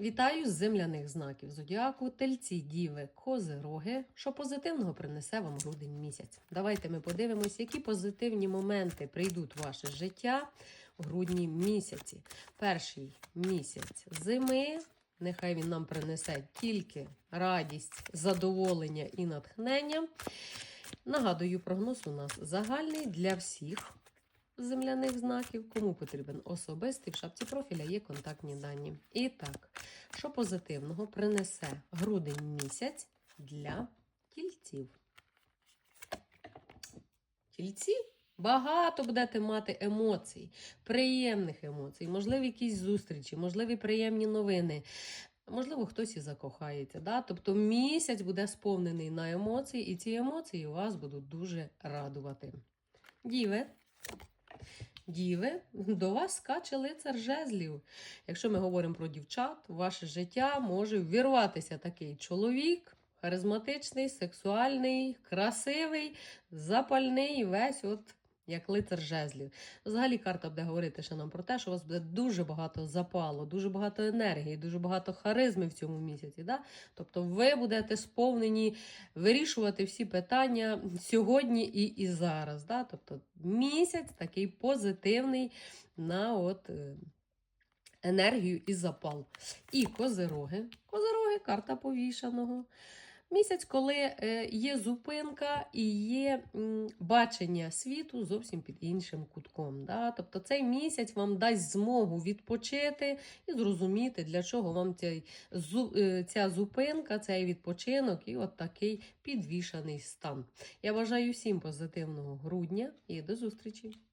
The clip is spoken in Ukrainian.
Вітаю з земляних знаків зодіаку, тельці, діви, кози, роги, що позитивного принесе вам грудень місяць. Давайте ми подивимось, які позитивні моменти прийдуть в ваше життя в грудні місяці. Перший місяць зими. Нехай він нам принесе тільки радість, задоволення і натхнення. Нагадую, прогноз у нас загальний для всіх земляних знаків. Кому потрібен особистий, в шапці профіля є контактні дані. І так, що позитивного принесе грудень місяць для тільців? Тільці багато будете мати емоцій, приємних емоцій, можливі якісь зустрічі, можливі приємні новини. Можливо, хтось і закохається. Да? Тобто місяць буде сповнений на емоції, і ці емоції вас будуть дуже радувати. Діви. Діви, до вас скаче лицар жезлів. Якщо ми говоримо про дівчат, ваше життя може ввірватися такий чоловік, харизматичний, сексуальний, красивий, запальний, весь от як лицар жезлів. Взагалі карта буде говорити ще нам про те, що у вас буде дуже багато запалу, дуже багато енергії, дуже багато харизми в цьому місяці. Да? Тобто ви будете сповнені вирішувати всі питання сьогодні і, і зараз. Да? Тобто місяць такий позитивний на от. е, Енергію і запал. І козироги. Козироги карта повішаного. Місяць, коли е, є зупинка і є бачення світу зовсім під іншим кутком. Да? Тобто цей місяць вам дасть змогу відпочити і зрозуміти, для чого вам зу- е, ця зупинка, цей відпочинок і от такий підвішаний стан. Я бажаю всім позитивного грудня і до зустрічі!